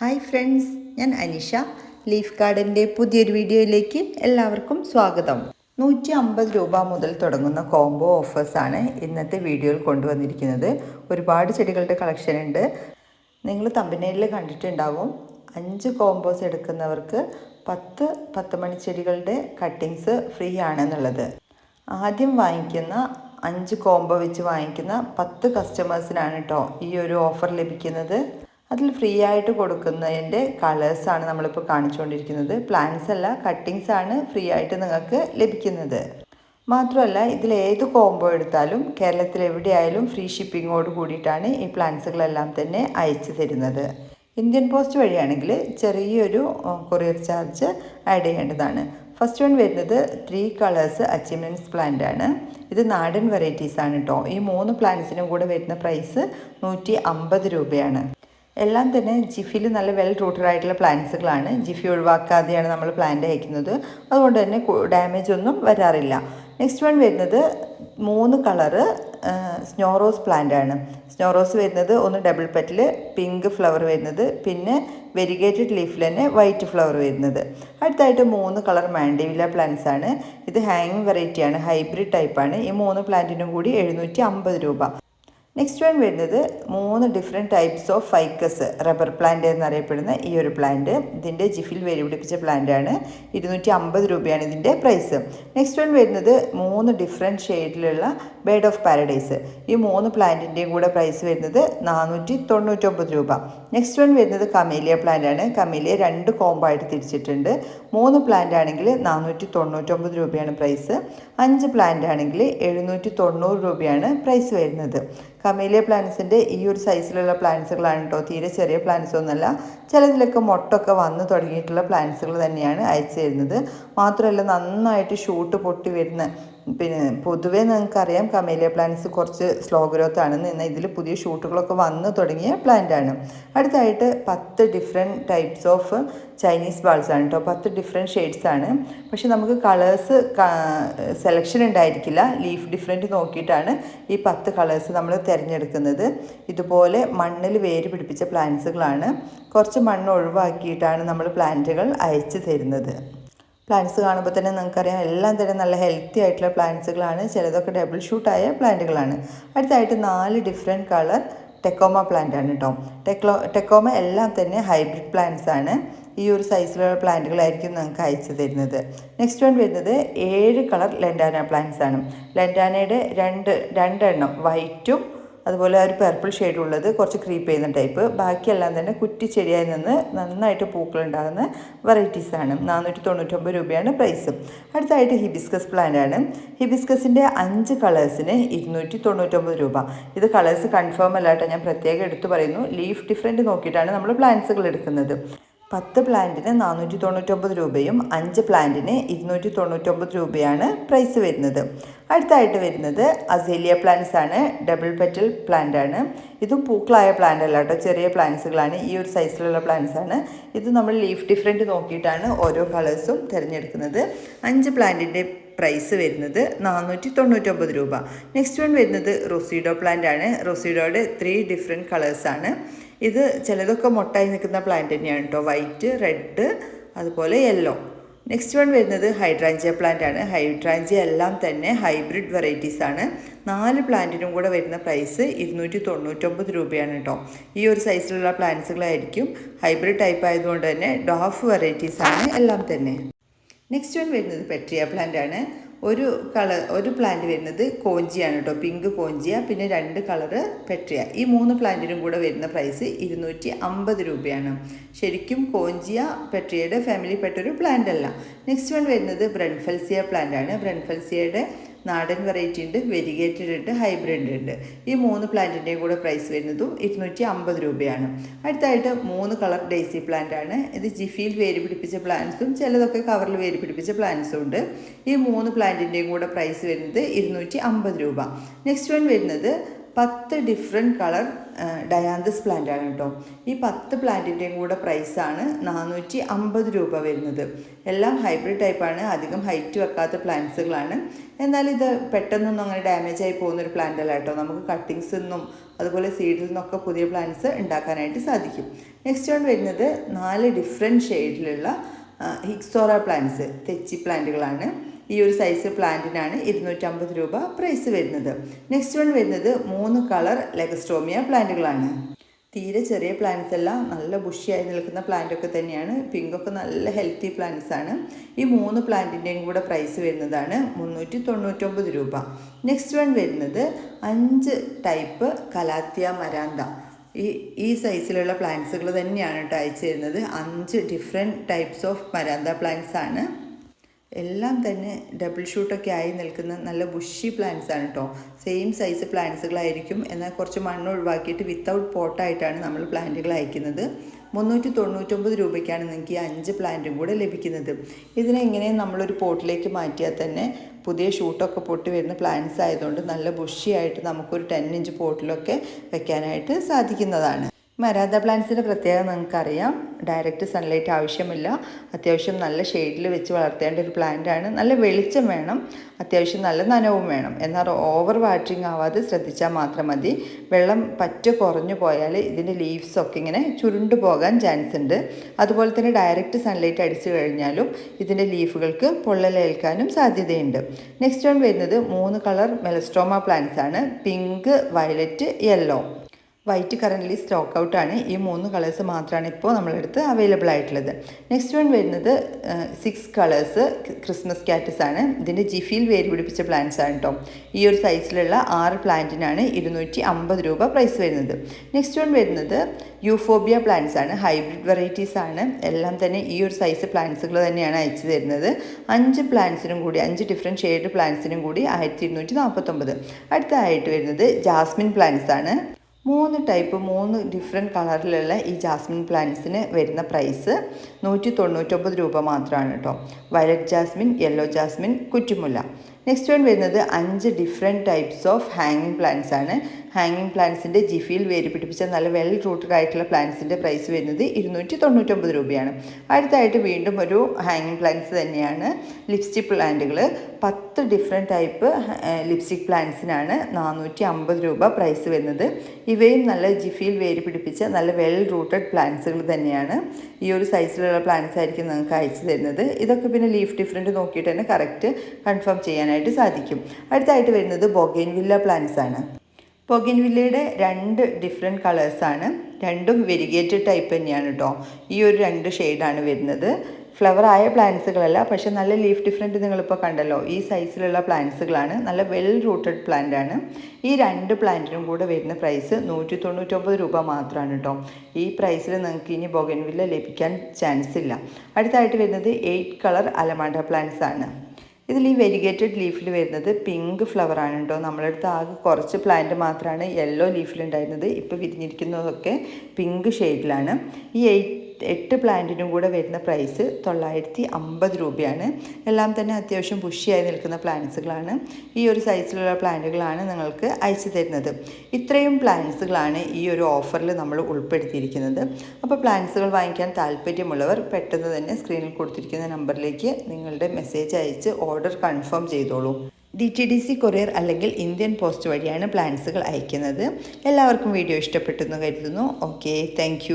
Hi friends ഞാൻ Anisha. Leaf ഗാർഡന്റെ പുതിയൊരു വീഡിയോയിലേക്ക് എല്ലാവർക്കും സ്വാഗതം. നൂറ്റി അമ്പത് രൂപ മുതൽ തുടങ്ങുന്ന കോംബോ ഓഫേഴ്സാണ് ഇന്നത്തെ വീഡിയോയിൽ കൊണ്ടുവന്നിരിക്കുന്നത്. ഒരുപാട് ചെടികളുടെ കളക്ഷൻ ഉണ്ട്. നിങ്ങൾ തമ്പനയിൽ കണ്ടിട്ടുണ്ടാവും. അഞ്ച് കോംബോസ് എടുക്കുന്നവർക്ക് പത്ത് പത്ത് മണിച്ചെടികളുടെ കട്ടിങ്സ് ഫ്രീ ആണെന്നുള്ളത്. ആദ്യം വാങ്ങിക്കുന്ന അഞ്ച് കോംബോ വെച്ച് വാങ്ങിക്കുന്ന പത്ത് കസ്റ്റമേഴ്സിനാണ് കേട്ടോ ഈ ഒരു ഓഫർ ലഭിക്കുന്നത്. അതിൽ ഫ്രീ ആയിട്ട് കൊടുക്കുന്നതിന്റെ കളേഴ്സാണ് നമ്മളിപ്പോൾ കാണിച്ചുകൊണ്ടിരിക്കുന്നത്. പ്ലാന്റ്സ് അല്ല കട്ടിങ്സ് ആണ് ഫ്രീ ആയിട്ട് നിങ്ങൾക്ക് ലഭിക്കുന്നത്. മാത്രമല്ല ഇതിൽ ഏത് കോംബോ എടുത്താലും കേരളത്തിൽ എവിടെയായാലും ഫ്രീ ഷിപ്പിങ്ങോട് കൂടിയിട്ടാണ് ഈ പ്ലാന്റ്സുകളെല്ലാം തന്നെ അയച്ചു തരുന്നത്. ഇന്ത്യൻ പോസ്റ്റ് വഴിയാണെങ്കിൽ ചെറിയൊരു കൊറിയർ ചാർജ് ആഡ് ചെയ്യേണ്ടതാണ്. ഫസ്റ്റ് വൺ വരുന്നത് ത്രീ കളേഴ്സ് അച്ചീവ്മെന്റ്സ് പ്ലാന്റ് ആണ്. ഇത് നാടൻ വെറൈറ്റീസ് ആണ് കേട്ടോ ഈ മൂന്ന് പ്ലാന്റ്സിനും കൂടെ വരുന്ന പ്രൈസ് നൂറ്റി അമ്പത് രൂപയാണ്. എല്ലാം തന്നെ ജിഫിൽ നല്ല വെൽ റൂട്ടഡ് ആയിട്ടുള്ള പ്ലാന്റ്സുകളാണ് ജിഫി ഒഴിവാക്കാതെയാണ് നമ്മൾ പ്ലാന്റ് അയക്കുന്നത്. അതുകൊണ്ട് തന്നെ ഡാമേജ് ഒന്നും വരാറില്ല. നെക്സ്റ്റ് വൺ വരുന്നത് മൂന്ന് കളറ് സ്നോറോസ് പ്ലാന്റ് ആണ്. സ്നോറോസ് വരുന്നത് ഒന്ന് ഡബിൾ പെറ്റിൽ പിങ്ക് ഫ്ലവർ വരുന്നത്. പിന്നെ വെരിഗേറ്റഡ് ലീഫിൽ തന്നെ വൈറ്റ് ഫ്ലവർ വരുന്നത്. അടുത്തായിട്ട് മൂന്ന് കളർ മാൻഡിവില പ്ലാന്റ്സ് ആണ്. ഇത് ഹാങ്ങിങ് വെറൈറ്റിയാണ് ഹൈബ്രിഡ് ടൈപ്പാണ് ഈ മൂന്ന് പ്ലാന്റിനും കൂടി എഴുന്നൂറ്റി അമ്പത് രൂപ. നെക്സ്റ്റ് വൺ വരുന്നത് മൂന്ന് different types of ficus rubber plant എന്നറിയപ്പെടുന്ന ഈ ഒരു പ്ലാന്റ് ഇതിന്റെ ജിഫിൽ വേരി പിടിപ്പിച്ച പ്ലാന്റ് ആണ്. ഇരുന്നൂറ്റി അമ്പത് രൂപയാണ് ഇതിന്റെ പ്രൈസ് നെക്സ്റ്റ് വൺ വരുന്നത് മൂന്ന് ഡിഫറെന്റ് ഷെയ്ഡിലുള്ള ബേഡ് ഓഫ് പാരഡൈസ് ഈ മൂന്ന് പ്ലാന്റിന്റെയും കൂടെ പ്രൈസ് വരുന്നത് നാനൂറ്റി തൊണ്ണൂറ്റൊമ്പത് രൂപ. നെക്സ്റ്റ് വൺ വരുന്നത് കമേലിയ പ്ലാന്റ് ആണ്. കമേലിയ രണ്ട് കോമ്പായിട്ട് തിരിച്ചിട്ടുണ്ട്. മൂന്ന് പ്ലാന്റ് ആണെങ്കിൽ നാനൂറ്റി തൊണ്ണൂറ്റൊമ്പത് രൂപയാണ് പ്രൈസ് അഞ്ച് പ്ലാന്റ് ആണെങ്കിൽ എഴുന്നൂറ്റി തൊണ്ണൂറ് രൂപയാണ് പ്രൈസ് വരുന്നത്. കമേലിയ പ്ലാന്റ്സിന്റെ ഈ ഒരു സൈസിലുള്ള പ്ലാന്റ്സുകളാണ് കേട്ടോ തീരെ ചെറിയ പ്ലാന്റ്സ് ഒന്നുമല്ല. ചിലതിലൊക്കെ മുട്ടൊക്കെ വന്ന് തുടങ്ങിയിട്ടുള്ള പ്ലാന്റ്സുകൾ തന്നെയാണ് അയച്ചു തരുന്നത്. മാത്രമല്ല നന്നായിട്ട് ഷൂട്ട് പൊട്ടി വരുന്ന പിന്നെ പൊതുവേ നിങ്ങൾക്കറിയാം കമേലിയ പ്ലാന്റ്സ് കുറച്ച് സ്ലോ ഗ്രോത്ത് ആണെന്ന് എന്നാൽ ഇതിൽ പുതിയ ഷൂട്ടുകളൊക്കെ വന്ന് തുടങ്ങിയ പ്ലാന്റ് ആണ്. അടുത്തായിട്ട് പത്ത് different types of Chinese balls ആണ് കേട്ടോ പത്ത് ഡിഫറെന്റ് ഷെയ്ഡ്സ് ആണ്. പക്ഷെ നമുക്ക് കളേഴ്സ് സെലക്ഷൻ ഉണ്ടായിരിക്കില്ല. ലീഫ് ഡിഫറെന്റ് നോക്കിയിട്ടാണ് ഈ പത്ത് കളേഴ്സ് നമ്മൾ തിരഞ്ഞെടുക്കുന്നത്. ഇതുപോലെ മണ്ണിൽ വേര് പിടിപ്പിച്ച പ്ലാന്റ്സുകളാണ് കുറച്ച് മണ്ണ് ഒഴിവാക്കിയിട്ടാണ് നമ്മൾ പ്ലാന്റുകൾ അയച്ചു തരുന്നത്. പ്ലാന്റ്സ് കാണുമ്പോൾ തന്നെ നിങ്ങൾക്കറിയാം എല്ലാം തന്നെ നല്ല ഹെൽത്തി ആയിട്ടുള്ള പ്ലാന്റ്സുകളാണ് ചിലതൊക്കെ ഡബിൾ ഷൂട്ടായ പ്ലാന്റുകളാണ് അടുത്തായിട്ട് നാല് ഡിഫറെന്റ് കളർ ടെക്കോമ പ്ലാന്റ് ആണ് കേട്ടോ ടെക്ലോ ടെക്കോമ എല്ലാം തന്നെ ഹൈബ്രിഡ് പ്ലാന്റ്സ് ആണ്. ഈ ഒരു സൈസിലുള്ള പ്ലാന്റുകളായിരിക്കും നിങ്ങൾക്ക് അയച്ചു തരുന്നത്. നെക്സ്റ്റ് വൺ വരുന്നത് ഏഴ് കളർ ലെൻഡാന പ്ലാന്റ്സ് ആണ്. ലെൻഡാനയുടെ രണ്ട് രണ്ടെണ്ണം വൈറ്റും അതുപോലെ ആ ഒരു പർപ്പിൾ ഷെയ്ഡ് ഉള്ളത് കുറച്ച് ക്രീപ്പ് ചെയ്യുന്ന ടൈപ്പ് ബാക്കിയെല്ലാം തന്നെ കുറ്റിച്ചെടിയായി നിന്ന് നന്നായിട്ട് പൂക്കളുണ്ടാകുന്ന വെറൈറ്റീസാണ് നാനൂറ്റി തൊണ്ണൂറ്റൊമ്പത് രൂപയാണ് പ്രൈസ് അടുത്തായിട്ട് ഹിബിസ്കസ് ആണ്. ഹിബിസ്കസിന്റെ അഞ്ച് കളേഴ്സിന് ഇരുന്നൂറ്റി തൊണ്ണൂറ്റൊമ്പത് രൂപ. ഇത് കളേഴ്സ് കൺഫേം അല്ലാട്ടോ ഞാൻ പ്രത്യേകം എടുത്തു പറയുന്നു. ലീഫ് ഡിഫറെന്റ് നോക്കിയിട്ടാണ് നമ്മൾ പ്ലാന്റ്സുകൾ എടുക്കുന്നത്. പത്ത് പ്ലാന്റിന് നാനൂറ്റി തൊണ്ണൂറ്റൊമ്പത് രൂപയും അഞ്ച് പ്ലാന്റിന് ഇരുന്നൂറ്റി തൊണ്ണൂറ്റൊമ്പത് രൂപയാണ് പ്രൈസ് വരുന്നത്. അടുത്തായിട്ട് വരുന്നത് അസേലിയ പ്ലാന്റ്സ് ആണ്. ഡബിൾ പെറ്റൽ പ്ലാന്റ് ആണ്. ഇതും പൂക്കളായ പ്ലാന്റ് അല്ല കേട്ടോ. ചെറിയ പ്ലാന്റ്സുകളാണ് ഈ ഒരു സൈസിലുള്ള പ്ലാന്റ്സ് ആണ്. ഇത് നമ്മൾ ലീഫ് ഡിഫറെന്റ് നോക്കിയിട്ടാണ് ഓരോ കളേഴ്സും തിരഞ്ഞെടുക്കുന്നത്. അഞ്ച് പ്ലാന്റിന്റെ പ്രൈസ് വരുന്നത് നാനൂറ്റി തൊണ്ണൂറ്റൊമ്പത് രൂപ. നെക്സ്റ്റ് വൺ വരുന്നത് റൊസീഡോ പ്ലാന്റ് ആണ്. റൊസീഡോയുടെ ത്രീ ഡിഫറെന്റ് കളേഴ്സാണ് ഇത് ചിലതൊക്കെ മൊട്ടായി നിൽക്കുന്ന പ്ലാന്റ് തന്നെയാണ് കേട്ടോ വൈറ്റ് റെഡ് അതുപോലെ യെല്ലോ നെക്സ്റ്റ് വൺ വരുന്നത് ഹൈഡ്രാഞ്ചിയ പ്ലാന്റ് ആണ്. ഹൈഡ്രാഞ്ചിയ എല്ലാം തന്നെ ഹൈബ്രിഡ് വെറൈറ്റീസ് ആണ്. നാല് പ്ലാന്റിനും കൂടെ വരുന്ന പ്രൈസ് ഇരുന്നൂറ്റി തൊണ്ണൂറ്റൊമ്പത് രൂപയാണ് കേട്ടോ ഈ ഒരു സൈസിലുള്ള പ്ലാന്റ്സുകളായിരിക്കും ഹൈബ്രിഡ് ടൈപ്പ് ആയതുകൊണ്ട് തന്നെ ഡോഫ് വെറൈറ്റീസ് ആണ് എല്ലാം തന്നെ. നെക്സ്റ്റ് വൺ വരുന്നത് പെട്രിയ പ്ലാന്റ് ആണ്. ഒരു കളർ ഒരു പ്ലാന്റ് വരുന്നത് കോഞ്ചിയാണ് കേട്ടോ. പിങ്ക് കോഞ്ചിയ പിന്നെ രണ്ട് കളറ് പെട്രിയ. ഈ മൂന്ന് പ്ലാന്റിനും കൂടെ വരുന്ന പ്രൈസ് ഇരുന്നൂറ്റി അമ്പത് രൂപയാണ്. ശരിക്കും കോഞ്ചിയ പെട്രിയയുടെ ഫാമിലിപ്പെട്ടൊരു പ്ലാന്റ് അല്ല. നെക്സ്റ്റ് വൺ വരുന്നത് ബ്രൺഫൽസിയ പ്ലാന്റ് ആണ്. ബ്രൺഫൽസിയയുടെ നാടൻ വെറൈറ്റി ഉണ്ട് വെരിഗേറ്റഡ് ഉണ്ട് ഹൈബ്രിഡ് ഉണ്ട്. ഈ മൂന്ന് പ്ലാന്റിന്റെയും കൂടെ പ്രൈസ് വരുന്നതും ഇരുന്നൂറ്റി അമ്പത് രൂപയാണ്. അടുത്തായിട്ട് മൂന്ന് കളർ ഡേസി പ്ലാന്റ് ആണ്. ഇത് ജിഫിയിൽ വേര് പിടിപ്പിച്ച പ്ലാന്റ്സും ചിലതൊക്കെ കവറിൽ വേര് പിടിപ്പിച്ച പ്ലാന്റ്സും ഉണ്ട്. ഈ മൂന്ന് പ്ലാന്റിന്റെയും കൂടെ പ്രൈസ് വരുന്നത് ഇരുന്നൂറ്റി അമ്പത് രൂപ. നെക്സ്റ്റ് വൺ വരുന്നത് പത്ത് ഡിഫറെന്റ് കളർ ഡയാന്തസ് പ്ലാന്റ് ആണ് കേട്ടോ. ഈ പത്ത് പ്ലാന്റിന്റെയും കൂടെ പ്രൈസാണ് നാനൂറ്റി അമ്പത് രൂപ വരുന്നത്. എല്ലാം ഹൈബ്രിഡ് ടൈപ്പാണ് അധികം ഹൈറ്റ് വെക്കാത്ത പ്ലാന്റ്സുകളാണ് എന്നാൽ ഇത് പെട്ടെന്നൊന്നും അങ്ങനെ ഡാമേജ് ആയി പോകുന്നൊരു പ്ലാന്റ് അല്ല കേട്ടോ. നമുക്ക് കട്ടിങ്സിൽ നിന്നും അതുപോലെ സീഡിൽ നിന്നൊക്കെ പുതിയ പ്ലാന്റ്സ് ഉണ്ടാക്കാനായിട്ട് സാധിക്കും. നെക്സ്റ്റ് വൺ വരുന്നത് നാല് ഡിഫറെന്റ് ഷെയ്ഡിലുള്ള ഹിക്സോറ പ്ലാന്റ്സ് തെച്ചി പ്ലാന്റുകളാണ് ഈ ഒരു സൈസ് പ്ലാന്റിനാണ് ഇരുന്നൂറ്റമ്പത് രൂപ പ്രൈസ് വരുന്നത്. നെക്സ്റ്റ് വൺ വരുന്നത് മൂന്ന് കളർ ലെഗസ്റ്റോമിയ പ്ലാന്റുകളാണ് തീരെ ചെറിയ പ്ലാന്റ്സ് എല്ലാം നല്ല ബുഷിയായി നിൽക്കുന്ന പ്ലാന്റ് ഒക്കെ തന്നെയാണ്. പിങ്കൊക്കെ നല്ല ഹെൽത്തി പ്ലാന്റ്സ് ആണ്. ഈ മൂന്ന് പ്ലാന്റിന്റെയും കൂടെ പ്രൈസ് വരുന്നതാണ് മുന്നൂറ്റി തൊണ്ണൂറ്റൊമ്പത് രൂപ. നെക്സ്റ്റ് വൺ വരുന്നത് അഞ്ച് ടൈപ്പ് കലാത്തിയ മരാന്ത ഈ ഈ സൈസിലുള്ള പ്ലാന്റ്സുകൾ തന്നെയാണ് കേട്ടോ അയച്ചു തരുന്നത്. അഞ്ച് different types of maranta plants ആണ്. എല്ലാം തന്നെ ഡബിൾ ഷൂട്ടൊക്കെ ആയി നിൽക്കുന്ന നല്ല ബുഷി പ്ലാന്റ്സ് ആണ് കേട്ടോ സെയിം സൈസ് പ്ലാന്റ്സുകളായിരിക്കും എന്നാൽ കുറച്ച് മണ്ണ് ഒഴിവാക്കിയിട്ട് വിത്തൗട്ട് പോട്ടായിട്ടാണ് നമ്മൾ പ്ലാന്റുകൾ അയക്കുന്നത്. മുന്നൂറ്റി തൊണ്ണൂറ്റൊമ്പത് രൂപയ്ക്കാണ് നിങ്ങൾക്ക് ഈ അഞ്ച് പ്ലാന്റും കൂടെ ലഭിക്കുന്നത്. ഇതിനെ ഇങ്ങനെ നമ്മളൊരു പോട്ടിലേക്ക് മാറ്റിയാൽ തന്നെ പുതിയ ഷൂട്ടൊക്കെ പൊട്ടി വരുന്ന പ്ലാന്റ്സ് ആയതുകൊണ്ട് നല്ല ബുഷിയായിട്ട് നമുക്കൊരു ടെൻ ഇഞ്ച് പോട്ടിലൊക്കെ വെക്കാനായിട്ട് സാധിക്കുന്നതാണ്. മരാദ പ്ലാന്റ്സിന്റെ പ്രത്യേകത നിങ്ങൾക്കറിയാം. ഡയറക്റ്റ് സൺലൈറ്റ് ആവശ്യമില്ല. അത്യാവശ്യം നല്ല ഷെയ്ഡിൽ വെച്ച് വളർത്തേണ്ട ഒരു പ്ലാന്റ് ആണ്. നല്ല വെളിച്ചം വേണം. അത്യാവശ്യം നല്ല നനവും വേണം. എന്നാൽ ഓവർ വാട്ടറിങ് ആവാതെ ശ്രദ്ധിച്ചാൽ മാത്രം മതി. വെള്ളം പറ്റ കുറഞ്ഞു പോയാൽ ഇതിന്റെ ലീവ്സൊക്കെ ഇങ്ങനെ ചുരുണ്ടു പോകാൻ ചാൻസ് ഉണ്ട്. അതുപോലെ തന്നെ ഡയറക്റ്റ് സൺലൈറ്റ് അടിച്ചു കഴിഞ്ഞാലും ഇതിന്റെ ലീഫുകൾക്ക് പൊള്ളലേൽക്കാനും സാധ്യതയുണ്ട്. നെക്സ്റ്റ് വൺ വരുന്നത് മൂന്ന് കളർ മെലസ്ട്രോമ പ്ലാന്റ്സ് ആണ്. Pink violet yellow white current stock ഔട്ടാണ്. ഈ മൂന്ന് കളേഴ്സ് മാത്രമാണ് ഇപ്പോൾ നമ്മളെടുത്ത് അവൈലബിൾ ആയിട്ടുള്ളത്. നെക്സ്റ്റ് വൺ വരുന്നത് സിക്സ് കളേഴ്സ് ക്രിസ്മസ് കാറ്റസ് ആണ്. ഇതിന്റെ ജിഫിയിൽ വേര് പിടിപ്പിച്ച പ്ലാന്റ്സ് ആണ് കേട്ടോ ഈ ഒരു സൈസിലുള്ള ആറ് പ്ലാന്റിനാണ് ഇരുന്നൂറ്റി അമ്പത് രൂപ പ്രൈസ് വരുന്നത്. നെക്സ്റ്റ് വൺ വരുന്നത് യൂഫോബിയ പ്ലാന്റ്സ് ആണ്. ഹൈബ്രിഡ് വെറൈറ്റീസ് ആണ്. എല്ലാം തന്നെ ഈ ഒരു സൈസ് പ്ലാന്റ്സുകൾ തന്നെയാണ് അയച്ചു തരുന്നത്. അഞ്ച് പ്ലാന്റ്സിനും കൂടി അഞ്ച് ഡിഫറെന്റ് ഷെയ്ഡ് പ്ലാന്റ്സിനും കൂടി ആയിരത്തി ഇരുന്നൂറ്റി നാൽപ്പത്തൊമ്പത്. അടുത്തതായിട്ട് വരുന്നത് ജാസ്മിൻ പ്ലാന്റ്സ് ആണ്. മൂന്ന് ടൈപ്പ് മൂന്ന് ഡിഫറെന്റ് കളറിലുള്ള ഈ ജാസ്മിൻ പ്ലാന്റ്സിന് വരുന്ന പ്രൈസ് നൂറ്റി തൊണ്ണൂറ്റൊമ്പത് രൂപ മാത്രമാണ് കേട്ടോ വയലറ്റ് ജാസ്മിൻ യെല്ലോ ജാസ്മിൻ കുറ്റിമുല്ല. നെക്സ്റ്റ് വൺ വരുന്നത് അഞ്ച് ഡിഫറെന്റ് ടൈപ്സ് ഓഫ് ഹാങ്ങിങ് പ്ലാന്റ്സ് ആണ്. ഹാങ്ങിങ് പ്ലാന്റ്സിന്റെ ജിഫിയിൽ വേര് പിടിപ്പിച്ച നല്ല വെൽ റൂട്ടഡ് ആയിട്ടുള്ള പ്ലാന്റ്സിന്റെ പ്രൈസ് വരുന്നത് ഇരുന്നൂറ്റി തൊണ്ണൂറ്റൊമ്പത് രൂപയാണ്. അടുത്തായിട്ട് വീണ്ടും ഒരു ഹാങ്ങിങ് പ്ലാന്റ്സ് തന്നെയാണ് ലിപ്സ്റ്റിക് പ്ലാന്റുകൾ പത്ത് ഡിഫറെന്റ് ടൈപ്പ് ലിപ്സ്റ്റിക് പ്ലാന്റ്സിനാണ് നാനൂറ്റി അമ്പത് രൂപ പ്രൈസ് വരുന്നത്. ഇവയും നല്ല ജിഫിയിൽ വേര് പിടിപ്പിച്ച നല്ല വെൽ റൂട്ടഡ് പ്ലാന്റ്സുകൾ തന്നെയാണ്. ഈ ഒരു സൈസിലുള്ള പ്ലാന്റ്സ് ആയിരിക്കും നിങ്ങൾക്ക് അയച്ചു തരുന്നത്. ഇതൊക്കെ പിന്നെ ലീഫ് ഡിഫറെന്റ് നോക്കിയിട്ട് തന്നെ കറക്റ്റ് കൺഫേം ചെയ്യാനായിട്ട് സാധിക്കും. അടുത്തായിട്ട് വരുന്നത് ബൊഗൈൻ വില്ല പ്ലാന്റ്സ് ആണ്. പൊഗിൻവില്ലയുടെ രണ്ട് ഡിഫറെന്റ് കളേഴ്സാണ് രണ്ടും വെരിഗേറ്റഡ് ടൈപ്പ് തന്നെയാണ് കേട്ടോ ഈ ഒരു രണ്ട് ഷെയ്ഡാണ് വരുന്നത്. ഫ്ലവർ ആയ പ്ലാന്റ്സുകളല്ല പക്ഷേ നല്ല ലീഫ് ഡിഫറെന്റ് നിങ്ങളിപ്പോൾ കണ്ടല്ലോ. ഈ സൈസിലുള്ള പ്ലാന്റ്സുകളാണ് നല്ല വെൽ റൂട്ടഡ് പ്ലാന്റ് ആണ്. ഈ രണ്ട് പ്ലാന്റിനും കൂടെ വരുന്ന പ്രൈസ് നൂറ്റി തൊണ്ണൂറ്റൊമ്പത് രൂപ മാത്രമാണ് കേട്ടോ ഈ പ്രൈസിൽ നിങ്ങൾക്ക് ഇനി ബൊഗൻവില്ല ലഭിക്കാൻ ചാൻസ് ഇല്ല. അടുത്തായിട്ട് വരുന്നത് എയ്റ്റ് കളർ അലമാണ്ട പ്ലാന്റ്സ് ആണ്. ഇതിൽ ഈ വെരിഗേറ്റഡ് ലീഫിൽ വരുന്നത് പിങ്ക് ഫ്ലവർ ആണ് കേട്ടോ നമ്മളടുത്ത് ആകെ കുറച്ച് പ്ലാന്റ് മാത്രമാണ് യെല്ലോ ലീഫിലുണ്ടായിരുന്നത് ഇപ്പോൾ വിരിഞ്ഞിരിക്കുന്നതൊക്കെ പിങ്ക് ഷെയ്ഡിലാണ് ഈ എയ്റ്റ് എട്ട് പ്ലാന്റിനും കൂടെ വരുന്ന പ്രൈസ് തൊള്ളായിരത്തി അമ്പത് രൂപയാണ്. എല്ലാം തന്നെ അത്യാവശ്യം പുഷിയായി നിൽക്കുന്ന പ്ലാന്റ്സുകളാണ്. ഈ ഒരു സൈസിലുള്ള പ്ലാന്റുകളാണ് നിങ്ങൾക്ക് അയച്ചു തരുന്നത്. ഇത്രയും പ്ലാന്റ്സുകളാണ് ഈ ഒരു ഓഫറിൽ നമ്മൾ ഉൾപ്പെടുത്തിയിരിക്കുന്നത്. അപ്പോൾ പ്ലാന്റ്സുകൾ വാങ്ങിക്കാൻ താല്പര്യമുള്ളവർ പെട്ടെന്ന് തന്നെ സ്ക്രീനിൽ കൊടുത്തിരിക്കുന്ന നമ്പറിലേക്ക് നിങ്ങളുടെ മെസ്സേജ് അയച്ച് ഓർഡർ കൺഫേം ചെയ്തോളൂ. D T D C courier അല്ലെങ്കിൽ ഇന്ത്യൻ പോസ്റ്റ് വഴിയാണ് പ്ലാന്റ്സുകൾ അയക്കുന്നത്. എല്ലാവർക്കും വീഡിയോ ഇഷ്ടപ്പെട്ടെന്ന് കരുതുന്നു. Okay thank